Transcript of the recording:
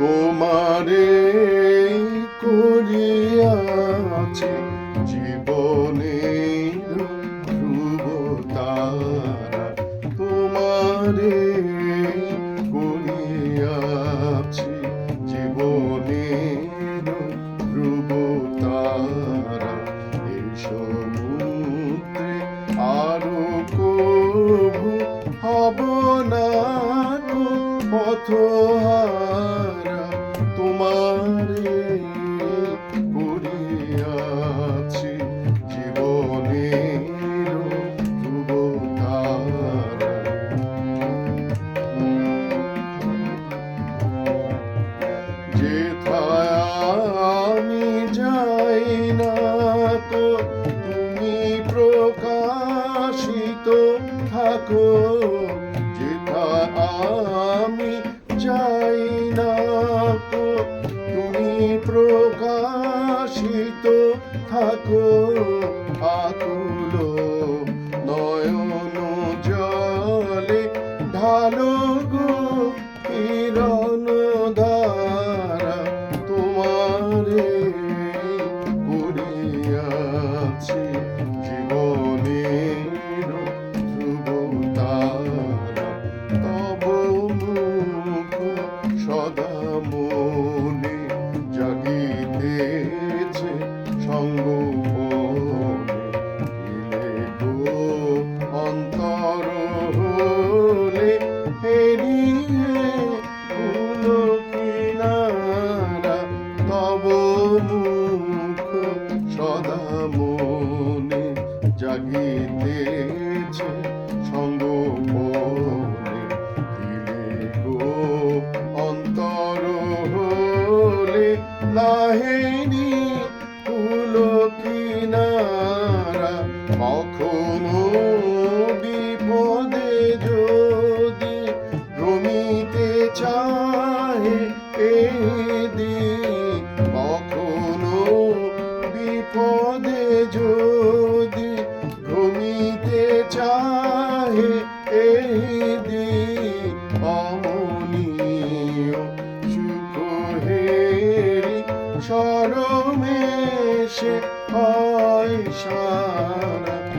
তোমারে করিয়াছে জীবনের ধ্রুব তারা। তোমারে করিয়াছে জীবনের ধ্রুব তারা। এই সমুদ্রে আরও কভু হব না কো পথহারা। তোমারে ধ্রুব তারা যেথায় আমি যাই না তো তুমি প্রকাশিত থাকো। প্রকাশিত থাকো আকুল নয়ন জলে ঢালো জাগিতেছে সঙ্গপনে গো অন্তর হলে হেরিয়ে কিনারা তব মুখ সদা মনে জাগিতেছে। বিপদে যদি ভ্রমিতে চাহে এদি অমনীয় সুখ হেরি সরমেশে হয় সারা।